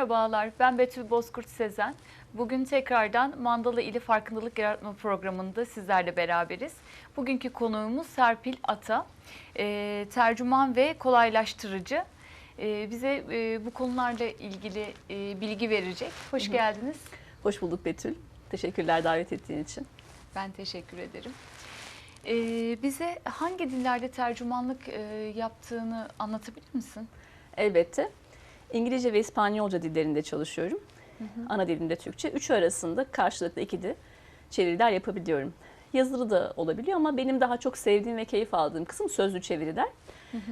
Merhabalar, ben Betül Bozkurt Sezen. Bugün tekrardan Mandala ili Farkındalık Yaratma programında sizlerle beraberiz. Bugünkü konuğumuz Serpil Ata, Ee, tercüman ve kolaylaştırıcı. Ee, bize e, bu konularla ilgili e, bilgi verecek. Hoş geldiniz. Hoş bulduk Betül. Teşekkürler davet ettiğin için. Ben teşekkür ederim. Ee, bize hangi dillerde tercümanlık e, yaptığını anlatabilir misin? Elbette. İngilizce ve İspanyolca dillerinde çalışıyorum. Ana dilimde Türkçe. Üçü arasında karşılıklı ikili çeviriler yapabiliyorum. Yazılı da olabiliyor ama benim daha çok sevdiğim ve keyif aldığım kısım sözlü çeviriler.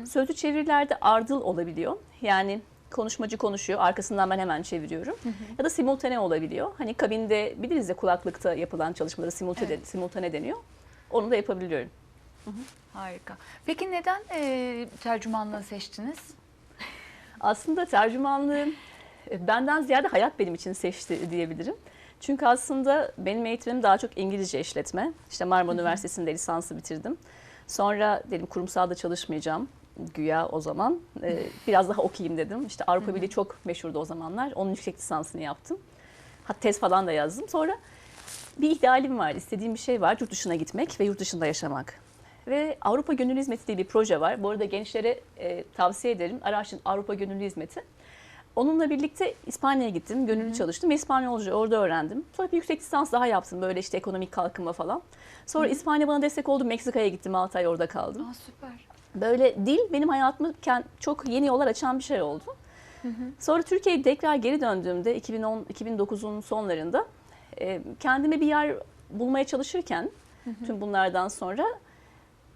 Sözlü çevirilerde ardıl olabiliyor. Yani konuşmacı konuşuyor, arkasından ben hemen çeviriyorum. Ya da simultane olabiliyor. Hani kabinde biliriz ya kulaklıkta yapılan çalışmaları simultane, Evet. simultane deniyor. Onu da yapabiliyorum. Harika. Peki neden e, tercümanlığı seçtiniz? Aslında tercümanlığı e, benden ziyade hayat benim için seçti diyebilirim. Çünkü aslında benim eğitimim daha çok İngilizce işletme. İşte Marmara Üniversitesi'nde lisansı bitirdim. Sonra dedim kurumsalda çalışmayacağım güya o zaman. Ee, biraz daha okuyayım dedim. İşte Avrupa Birliği çok meşhurdu o zamanlar. Onun yüksek lisansını yaptım. Hatta tez falan da yazdım. Sonra bir idealim var, istediğim bir şey var. Yurt dışına gitmek ve yurt dışında yaşamak. Ve Avrupa Gönüllü Hizmeti diye bir proje var. Bu arada gençlere e, tavsiye ederim. Araştırın Avrupa Gönüllü Hizmeti. Onunla birlikte İspanya'ya gittim. Gönüllü çalıştım ve İspanyolca orada öğrendim. Sonra bir yüksek lisans daha yaptım. Böyle işte ekonomik kalkınma falan. Sonra İspanya bana destek oldu. Meksika'ya gittim. 6 ay orada kaldım. Aa, süper. Böyle dil benim hayatımı çok yeni yollar açan bir şey oldu. Sonra Türkiye'ye tekrar geri döndüğümde 2010 2009'un sonlarında e, kendime bir yer bulmaya çalışırken tüm bunlardan sonra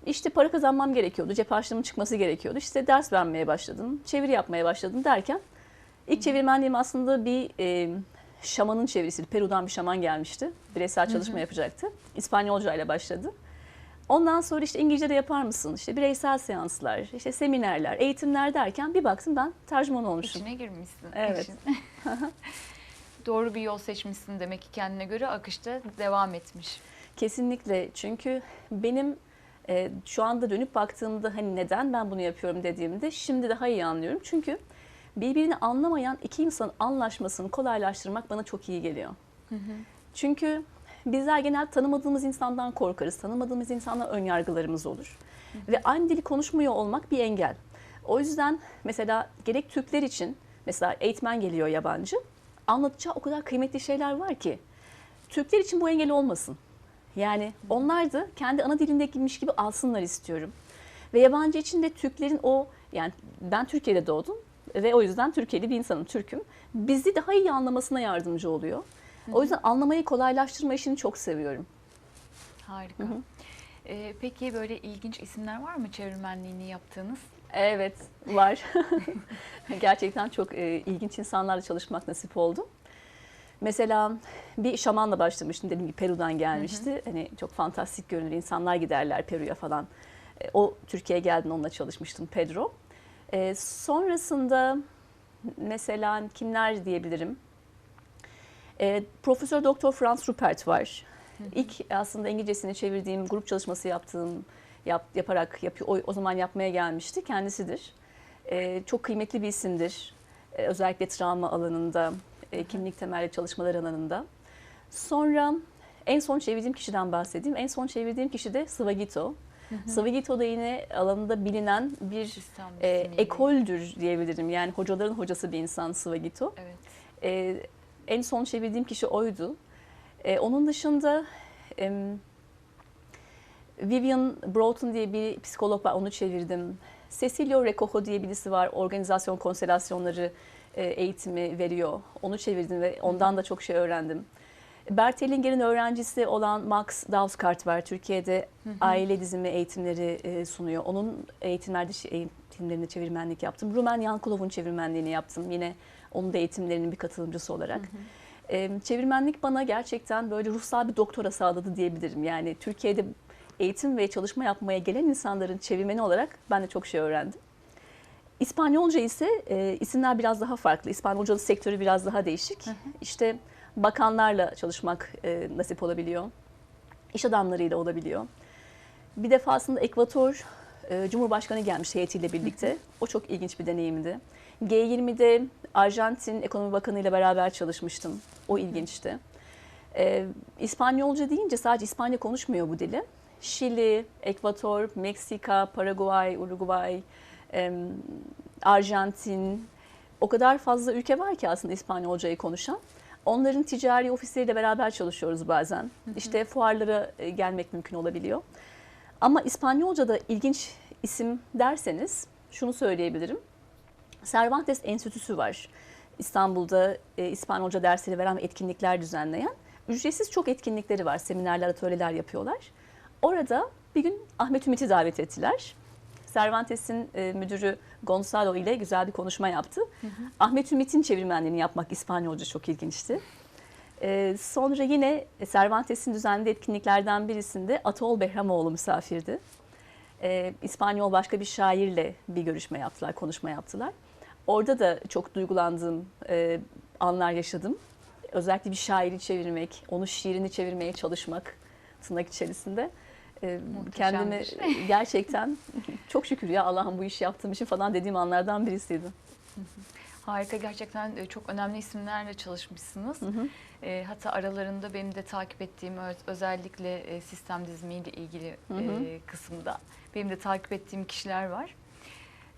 işte para kazanmam gerekiyordu. Cep harçlığımın çıkması gerekiyordu. İşte ders vermeye başladım. Çeviri yapmaya başladım derken ilk çevirmenliğim aslında bir e, şamanın çevirisiydi. Peru'dan bir şaman gelmişti. Bireysel çalışma yapacaktı. İspanyolca ile başladı. Ondan sonra işte İngilizce de yapar mısın? İşte bireysel seanslar, işte seminerler, eğitimler derken bir baktım ben tercüman olmuşum. İçine girmişsin. Evet. Doğru bir yol seçmişsin demek ki kendine göre akışta devam etmiş. Kesinlikle çünkü benim e, şu anda dönüp baktığımda hani neden ben bunu yapıyorum dediğimde şimdi daha iyi anlıyorum. Çünkü birbirini anlamayan iki insanın anlaşmasını kolaylaştırmak bana çok iyi geliyor. Çünkü bizler genel tanımadığımız insandan korkarız. Tanımadığımız insandan ön yargılarımız olur. Ve aynı dili konuşmuyor olmak bir engel. O yüzden mesela gerek Türkler için mesela eğitmen geliyor yabancı anlatacağı o kadar kıymetli şeyler var ki Türkler için bu engel olmasın. Yani onlar da kendi ana dilindeymiş gibi alsınlar istiyorum. Ve yabancı için de Türklerin o yani ben Türkiye'de doğdum ve o yüzden Türkiye'li bir insanım, Türk'üm. Bizi daha iyi anlamasına yardımcı oluyor. O yüzden anlamayı kolaylaştırma işini çok seviyorum. Harika. Ee, peki böyle ilginç isimler var mı çevirmenliğini yaptığınız? Evet, var. Gerçekten çok e, ilginç insanlarla çalışmak nasip oldu. Mesela bir şamanla başlamıştım dediğim gibi Peru'dan gelmişti. Hani çok fantastik görünür insanlar giderler Peru'ya falan. E, o Türkiye'ye geldiğinde onunla çalışmıştım Pedro. E, sonrasında mesela kimler diyebilirim? E, Profesör Doktor Franz Rupert var. İlk aslında İngilizcesini çevirdiğim, grup çalışması yaptığım, yap, yaparak yapıyor, o, o zaman yapmaya gelmişti. Kendisidir. E, çok kıymetli bir isimdir. E, özellikle travma alanında, e, kimlik temelli çalışmalar alanında. Sonra en son çevirdiğim kişiden bahsedeyim. En son çevirdiğim kişi de Svagito. Svagito da yine alanında bilinen bir e, ekoldür diyebilirim. Yani hocaların hocası bir insan Svagito. Evet. E, en son çevirdiğim kişi oydu. E, onun dışında em, Vivian Broughton diye bir psikolog var, onu çevirdim. Cecilio Recojo diye birisi var, organizasyon konstelasyonları e, eğitimi veriyor. Onu çevirdim ve ondan da çok şey öğrendim. Bert Hellinger'in öğrencisi olan Max Dausgaard var. Türkiye'de aile dizimi eğitimleri e, sunuyor. Onun eğitimlerde eğitimlerinde çevirmenlik yaptım. Rumen Yankulov'un çevirmenliğini yaptım. Yine onun da eğitimlerinin bir katılımcısı olarak. E, çevirmenlik bana gerçekten böyle ruhsal bir doktora sağladı diyebilirim. Yani Türkiye'de eğitim ve çalışma yapmaya gelen insanların çevirmeni olarak ben de çok şey öğrendim. İspanyolca ise e, isimler biraz daha farklı. İspanyolca sektörü biraz daha değişik. İşte bakanlarla çalışmak e, nasip olabiliyor. İş adamlarıyla olabiliyor. Bir defasında Ekvator e, Cumhurbaşkanı gelmiş heyetiyle birlikte. O çok ilginç bir deneyimdi. G20'de Arjantin Ekonomi Bakanı ile beraber çalışmıştım. O ilginçti. E, İspanyolca deyince sadece İspanya konuşmuyor bu dili. Şili, Ekvator, Meksika, Paraguay, Uruguay, Arjantin o kadar fazla ülke var ki aslında İspanyolcayı konuşan. Onların ticari ofisleriyle beraber çalışıyoruz bazen. İşte fuarlara e, gelmek mümkün olabiliyor. Ama İspanyolca'da ilginç isim derseniz şunu söyleyebilirim. Cervantes Enstitüsü var. İstanbul'da e, İspanyolca dersleri veren ve etkinlikler düzenleyen. Ücretsiz çok etkinlikleri var. Seminerler, atölyeler yapıyorlar. Orada bir gün Ahmet Ümit'i davet ettiler. Cervantes'in e, müdürü Gonzalo ile güzel bir konuşma yaptı. Ahmet Ümit'in çevirmenliğini yapmak İspanyolca çok ilginçti. E, sonra yine Cervantes'in düzenlediği etkinliklerden birisinde Atol Behramoğlu misafirdi. E, İspanyol başka bir şairle bir görüşme yaptılar, konuşma yaptılar. Orada da çok duygulandığım e, anlar yaşadım. Özellikle bir şairi çevirmek, onun şiirini çevirmeye çalışmak tırnak içerisinde. E, kendimi gerçekten çok şükür ya Allah'ım bu işi yaptığım için falan dediğim anlardan birisiydi. Harika gerçekten çok önemli isimlerle çalışmışsınız. Hı hı. E, hatta aralarında benim de takip ettiğim özellikle sistem dizimiyle ilgili Hı hı. e, kısımda benim de takip ettiğim kişiler var.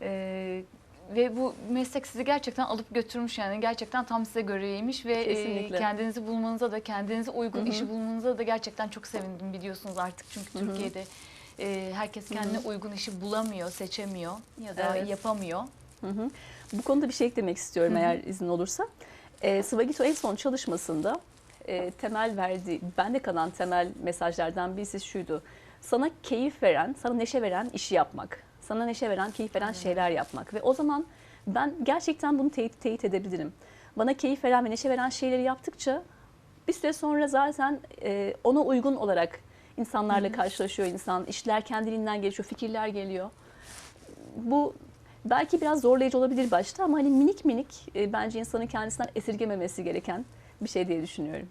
E, ve bu meslek sizi gerçekten alıp götürmüş yani gerçekten tam size göreymiş ve e, Kesinlikle. kendinizi bulmanıza da kendinize uygun Hı hı. işi bulmanıza da gerçekten çok sevindim biliyorsunuz artık çünkü Hı hı. Türkiye'de e, herkes kendine uygun işi bulamıyor, seçemiyor ya da Evet. yapamıyor. Hı hı. Bu konuda bir şey eklemek istiyorum Hı hı. eğer izin olursa. E, Swagito en son çalışmasında e, temel verdiği, bende kalan temel mesajlardan birisi şuydu. Sana keyif veren, sana neşe veren işi yapmak. Sana neşe veren, keyif veren Aynen. şeyler yapmak. Ve o zaman ben gerçekten bunu teyit, teyit edebilirim. Bana keyif veren ve neşe veren şeyleri yaptıkça bir süre sonra zaten e, ona uygun olarak insanlarla karşılaşıyor insan. İşler kendiliğinden gelişiyor, fikirler geliyor. Bu belki biraz zorlayıcı olabilir başta ama hani minik minik e, bence insanın kendisinden esirgememesi gereken bir şey diye düşünüyorum.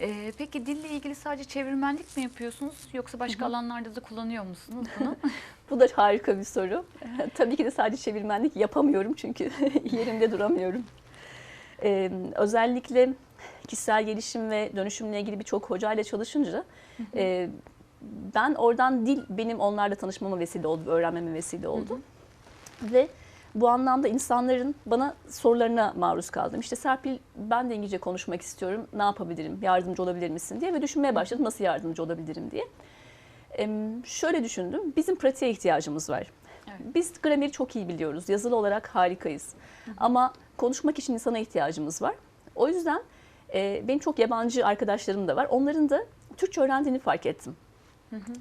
Ee, peki dille ilgili sadece çevirmenlik mi yapıyorsunuz yoksa başka alanlarda da kullanıyor musunuz bunu? Bu da harika bir soru. Tabii ki de sadece çevirmenlik yapamıyorum çünkü yerimde duramıyorum. Ee, özellikle kişisel gelişim ve dönüşümle ilgili birçok hocayla çalışınca e, ben oradan dil benim onlarla tanışmama vesile oldu, öğrenmeme vesile oldu. Ve bu anlamda insanların bana sorularına maruz kaldım. İşte Serpil ben de İngilizce konuşmak istiyorum. Ne yapabilirim? Yardımcı olabilir misin diye ve düşünmeye başladım nasıl yardımcı olabilirim diye. Em, Şöyle düşündüm. Bizim pratiğe ihtiyacımız var. Evet. Biz grameri çok iyi biliyoruz. Yazılı olarak harikayız. Ama konuşmak için insana ihtiyacımız var. O yüzden e, benim çok yabancı arkadaşlarım da var. Onların da Türkçe öğrendiğini fark ettim.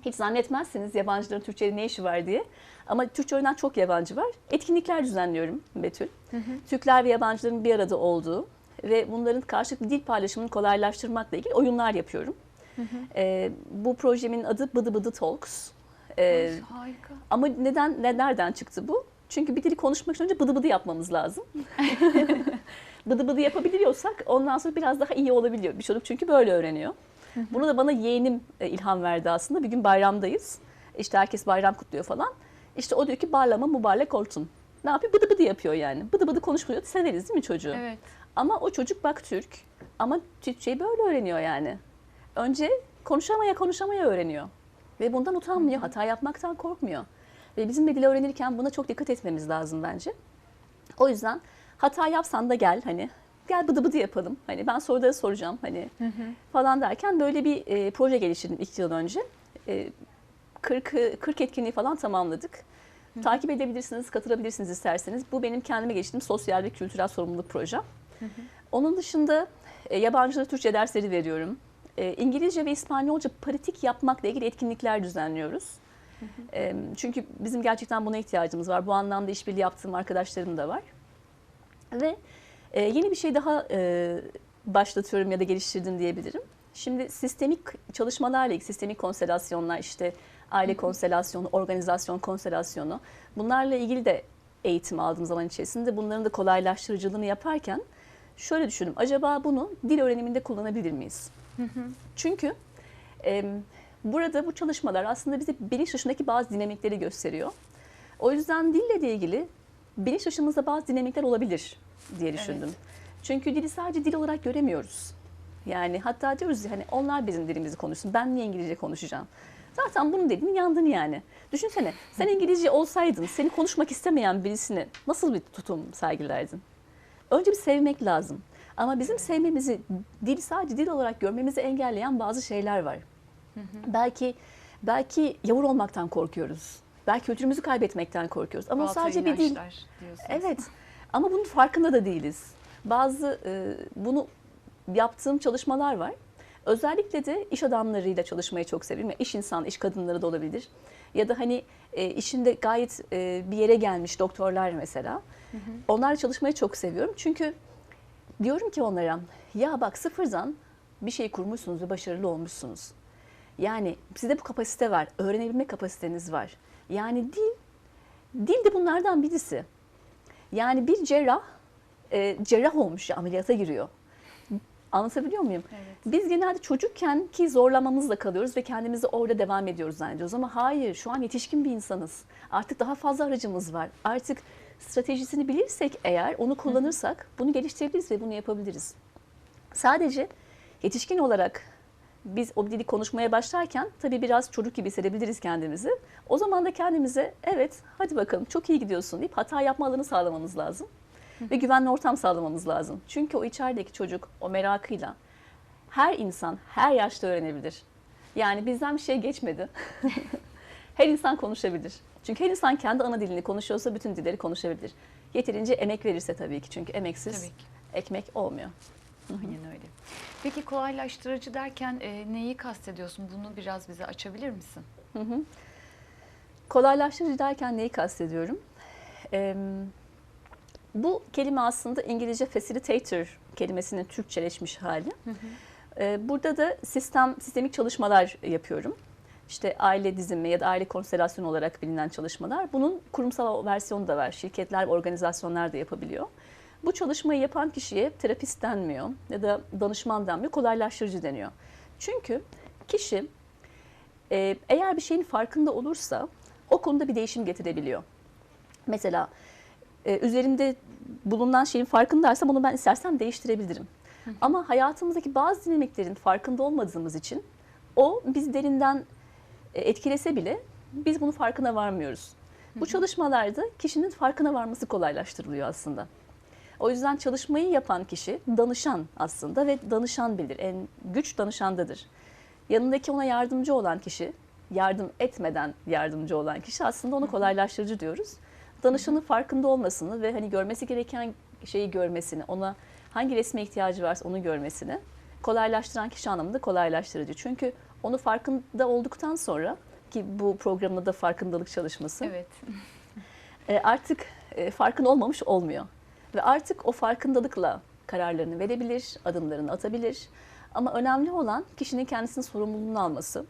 Hiç zannetmezsiniz yabancıların Türkçe'de ne işi var diye. Ama Türkçe öğrenen çok yabancı var. Etkinlikler düzenliyorum Betül. Türkler ve yabancıların bir arada olduğu ve bunların karşılıklı dil paylaşımını kolaylaştırmakla ilgili oyunlar yapıyorum. Ee, bu projemin adı Bıdı Bıdı Talks. Ee, Harika. ama neden ne, nereden çıktı bu? Çünkü bir dili konuşmak için önce bıdı bıdı yapmamız lazım. bıdı bıdı yapabiliyorsak ondan sonra biraz daha iyi olabiliyor. Bir çocuk çünkü böyle öğreniyor. Bunu da bana yeğenim e, ilham verdi aslında. Bir gün bayramdayız. İşte herkes bayram kutluyor falan. İşte o diyor ki barlama mübarek olsun. Ne yapıyor? Bıdı bıdı yapıyor yani. Bıdı bıdı konuşmuyor. Severiz değil mi çocuğu? Evet. Ama o çocuk bak Türk. Ama Türkçeyi böyle öğreniyor yani. Önce konuşamaya konuşamaya öğreniyor. Ve bundan utanmıyor. Hata yapmaktan korkmuyor. Ve bizim de dil öğrenirken buna çok dikkat etmemiz lazım bence. O yüzden hata yapsan da gel hani gel bıdı bıdı yapalım. Hani ben soruları soracağım hani falan derken böyle bir e, proje geliştirdim iki yıl önce. E, 40, 40 etkinliği falan tamamladık. Takip edebilirsiniz, katılabilirsiniz isterseniz. Bu benim kendime geçtiğim sosyal ve kültürel sorumluluk projem. Onun dışında e, yabancılara Türkçe dersleri veriyorum. E, İngilizce ve İspanyolca pratik yapmakla ilgili etkinlikler düzenliyoruz. E, çünkü bizim gerçekten buna ihtiyacımız var. Bu anlamda işbirliği yaptığım arkadaşlarım da var. Ve e, yeni bir şey daha e, başlatıyorum ya da geliştirdim diyebilirim. Şimdi sistemik çalışmalarla ilgili, sistemik konstelasyonlar işte aile konstelasyonu, organizasyon konstelasyonu bunlarla ilgili de eğitim aldığım zaman içerisinde bunların da kolaylaştırıcılığını yaparken şöyle düşündüm. Acaba bunu dil öğreniminde kullanabilir miyiz? Çünkü e, burada bu çalışmalar aslında bize bilinç dışındaki bazı dinamikleri gösteriyor. O yüzden dille de ilgili bilinç dışımızda bazı dinamikler olabilir diye düşündüm. Evet. Çünkü dili sadece dil olarak göremiyoruz. Yani hatta diyoruz ya hani onlar bizim dilimizi konuşsun. Ben niye İngilizce konuşacağım? Zaten bunu dedin yandın yani. Düşünsene sen İngilizce olsaydın seni konuşmak istemeyen birisine nasıl bir tutum sergilerdin? Önce bir sevmek lazım. Ama bizim sevmemizi dil sadece dil olarak görmemizi engelleyen bazı şeyler var. Belki belki yavur olmaktan korkuyoruz. Belki kültürümüzü kaybetmekten korkuyoruz. Ama Batıl sadece bir dil. diyorsunuz. Evet. Ama bunun farkında da değiliz. Bazı e, bunu yaptığım çalışmalar var. Özellikle de iş adamlarıyla çalışmayı çok seviyorum. Yani iş insanı, iş kadınları da olabilir. Ya da hani e, işinde gayet e, bir yere gelmiş doktorlar mesela. Onlarla çalışmayı çok seviyorum. Çünkü diyorum ki onlara ya bak sıfırdan bir şey kurmuşsunuz ve başarılı olmuşsunuz. Yani sizde bu kapasite var, öğrenebilme kapasiteniz var. Yani dil, dil de bunlardan birisi. Yani bir cerrah, e, cerrah olmuş ya ameliyata giriyor. Anlatabiliyor muyum? Evet. Biz genelde çocukken ki zorlamamızla kalıyoruz ve kendimizi orada devam ediyoruz zannediyoruz. Ama hayır şu an yetişkin bir insanız. Artık daha fazla aracımız var. Artık stratejisini bilirsek eğer onu kullanırsak bunu geliştirebiliriz ve bunu yapabiliriz. Sadece yetişkin olarak biz o dili konuşmaya başlarken tabii biraz çocuk gibi hissedebiliriz kendimizi. O zaman da kendimize evet hadi bakalım çok iyi gidiyorsun deyip hata yapma alanı sağlamamız lazım. Ve güvenli ortam sağlamamız lazım. Çünkü o içerideki çocuk o merakıyla her insan her yaşta öğrenebilir. Yani bizden bir şey geçmedi. her insan konuşabilir. Çünkü her insan kendi ana dilini konuşuyorsa bütün dilleri konuşabilir. Yeterince emek verirse tabii ki. Çünkü emeksiz Tabii ki. ekmek olmuyor. Aynen öyle. Peki kolaylaştırıcı derken e, neyi kastediyorsun? Bunu biraz bize açabilir misin? Hı hı. Kolaylaştırıcı derken neyi kastediyorum? Ee, bu kelime aslında İngilizce facilitator kelimesinin Türkçeleşmiş hali. Ee, burada da sistem sistemik çalışmalar yapıyorum. İşte aile dizimi ya da aile konstelasyonu olarak bilinen çalışmalar. Bunun kurumsal versiyonu da var. Şirketler ve organizasyonlar da yapabiliyor. Bu çalışmayı yapan kişiye terapist denmiyor ya da danışman denmiyor, kolaylaştırıcı deniyor. Çünkü kişi e, eğer bir şeyin farkında olursa o konuda bir değişim getirebiliyor. Mesela e, üzerimde bulunan şeyin farkındaysam onu ben istersem değiştirebilirim. Ama hayatımızdaki bazı dinamiklerin farkında olmadığımız için o biz derinden e, etkilese bile biz bunun farkına varmıyoruz. Bu çalışmalarda kişinin farkına varması kolaylaştırılıyor aslında. O yüzden çalışmayı yapan kişi danışan aslında ve danışan bilir. En güç danışandadır. Yanındaki ona yardımcı olan kişi, yardım etmeden yardımcı olan kişi aslında onu kolaylaştırıcı diyoruz. Danışanın farkında olmasını ve hani görmesi gereken şeyi görmesini, ona hangi resme ihtiyacı varsa onu görmesini kolaylaştıran kişi anlamında kolaylaştırıcı. Çünkü onu farkında olduktan sonra ki bu programda da farkındalık çalışması Evet. e, artık e, farkın olmamış olmuyor. Ve artık o farkındalıkla kararlarını verebilir, adımlarını atabilir. Ama önemli olan kişinin kendisinin sorumluluğunu alması.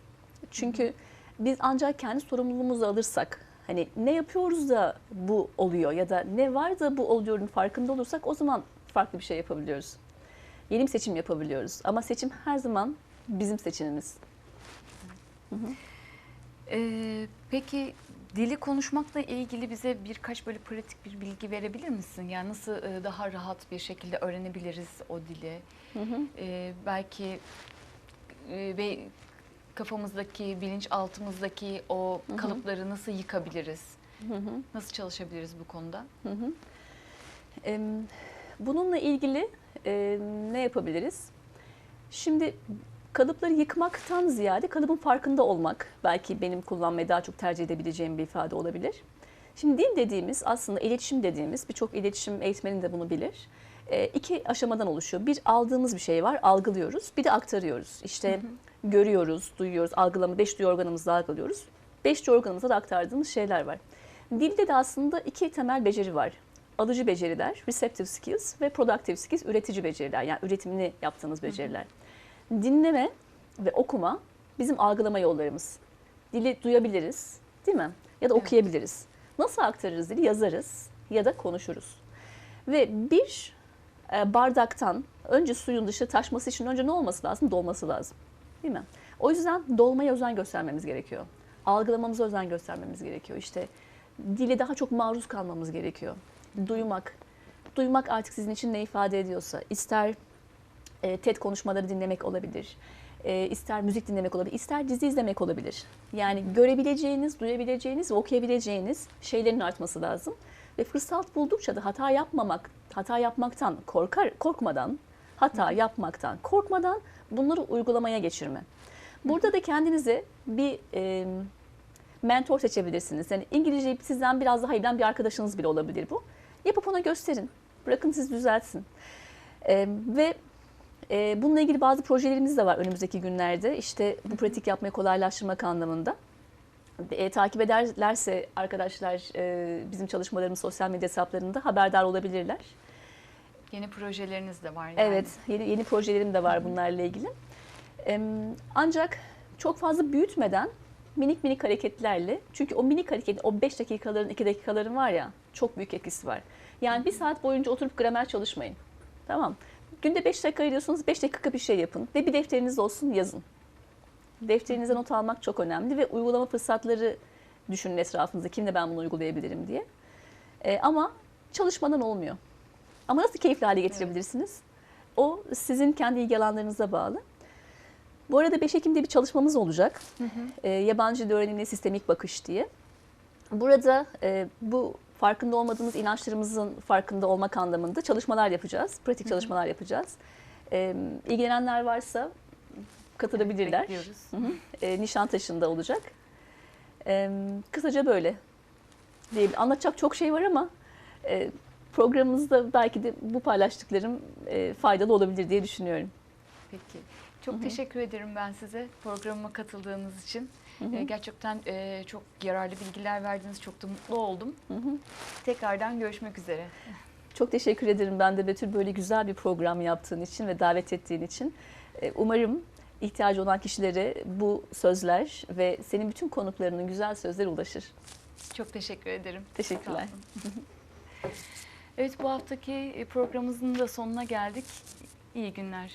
Çünkü biz ancak kendi sorumluluğumuzu alırsak, hani ne yapıyoruz da bu oluyor ya da ne var da bu oluyorun farkında olursak o zaman farklı bir şey yapabiliyoruz. Yeni bir seçim yapabiliyoruz. Ama seçim her zaman bizim seçimimiz. Ee, peki dili konuşmakla ilgili bize birkaç böyle pratik bir bilgi verebilir misin? Yani nasıl e, daha rahat bir şekilde öğrenebiliriz o dili? Ee, belki e, ve kafamızdaki, bilinçaltımızdaki o kalıpları nasıl yıkabiliriz? Nasıl çalışabiliriz bu konuda? Em, Bununla ilgili em, ne yapabiliriz? Şimdi kalıpları yıkmaktan ziyade kalıbın farkında olmak belki benim kullanmayı daha çok tercih edebileceğim bir ifade olabilir. Şimdi dil dediğimiz aslında iletişim dediğimiz birçok iletişim eğitmeni de bunu bilir. E, iki aşamadan oluşuyor. Bir aldığımız bir şey var, algılıyoruz. Bir de aktarıyoruz. İşte görüyoruz, duyuyoruz, algılama, beş duyu organımızla algılıyoruz. Beş duyu organımıza da aktardığımız şeyler var. Dilde de aslında iki temel beceri var. Alıcı beceriler, receptive skills ve productive skills, üretici beceriler. Yani üretimini yaptığımız beceriler. Dinleme ve okuma bizim algılama yollarımız. Dili duyabiliriz, değil mi? Ya da Evet. okuyabiliriz. Nasıl aktarırız dili? Yazarız ya da konuşuruz. Ve bir e, bardaktan önce suyun dışı taşması için önce ne olması lazım? Dolması lazım. Değil mi? O yüzden dolmaya özen göstermemiz gerekiyor. Algılamamıza özen göstermemiz gerekiyor. İşte dile daha çok maruz kalmamız gerekiyor. duymak. Duymak artık sizin için ne ifade ediyorsa. ister e, TED konuşmaları dinlemek olabilir. e, ister müzik dinlemek olabilir, ister dizi izlemek olabilir. Yani görebileceğiniz, duyabileceğiniz ve okuyabileceğiniz şeylerin artması lazım. Ve fırsat buldukça da hata yapmamak, hata yapmaktan korkar, korkmadan, hata yapmaktan korkmadan bunları uygulamaya geçirme. Burada da kendinize bir e, mentor seçebilirsiniz. Yani İngilizceyi sizden biraz daha iyi bilen bir arkadaşınız bile olabilir bu. Yapıp ona gösterin. Bırakın siz düzeltsin. E, ve e, bununla ilgili bazı projelerimiz de var önümüzdeki günlerde. İşte bu pratik yapmayı kolaylaştırmak anlamında. E, takip ederlerse arkadaşlar e, bizim çalışmalarımız sosyal medya hesaplarında haberdar olabilirler. Yeni projeleriniz de var yani. Evet, yeni yeni projelerim de var bunlarla ilgili. Em, Ancak çok fazla büyütmeden minik minik hareketlerle çünkü o minik hareket o 5 dakikaların 2 dakikaların var ya çok büyük etkisi var. Yani bir saat boyunca oturup gramer çalışmayın. Tamam. Günde 5 dakika ayırıyorsunuz 5 dakika bir şey yapın ve bir defteriniz olsun yazın. Defterinize not almak çok önemli ve uygulama fırsatları düşünün etrafınızda. Kimle ben bunu uygulayabilirim diye. E, ama çalışmadan olmuyor. Ama nasıl keyifli hale getirebilirsiniz? O sizin kendi ilgi alanlarınıza bağlı. Bu arada 5 Ekim'de bir çalışmamız olacak. E, yabancı dil öğrenimine sistemik bakış diye. Burada e, bu farkında olmadığımız inançlarımızın farkında olmak anlamında çalışmalar yapacağız. Pratik çalışmalar yapacağız. E, ilgilenenler varsa katılabilirler. Bekliyoruz. Hı hı. E, Nişantaşı'nda olacak. E, kısaca böyle. Diye, anlatacak çok şey var ama e, programımızda belki de bu paylaştıklarım e, faydalı olabilir diye düşünüyorum. Peki. Çok teşekkür ederim ben size programıma katıldığınız için. Ee, gerçekten e, çok yararlı bilgiler verdiniz. Çok da mutlu oldum. Hı hı. Tekrardan görüşmek üzere. Çok teşekkür ederim ben de Betül böyle güzel bir program yaptığın için ve davet ettiğin için. E, Umarım ihtiyacı olan kişilere bu sözler ve senin bütün konuklarının güzel sözleri ulaşır. Çok teşekkür ederim. Teşekkürler. Evet bu haftaki programımızın da sonuna geldik. İyi günler.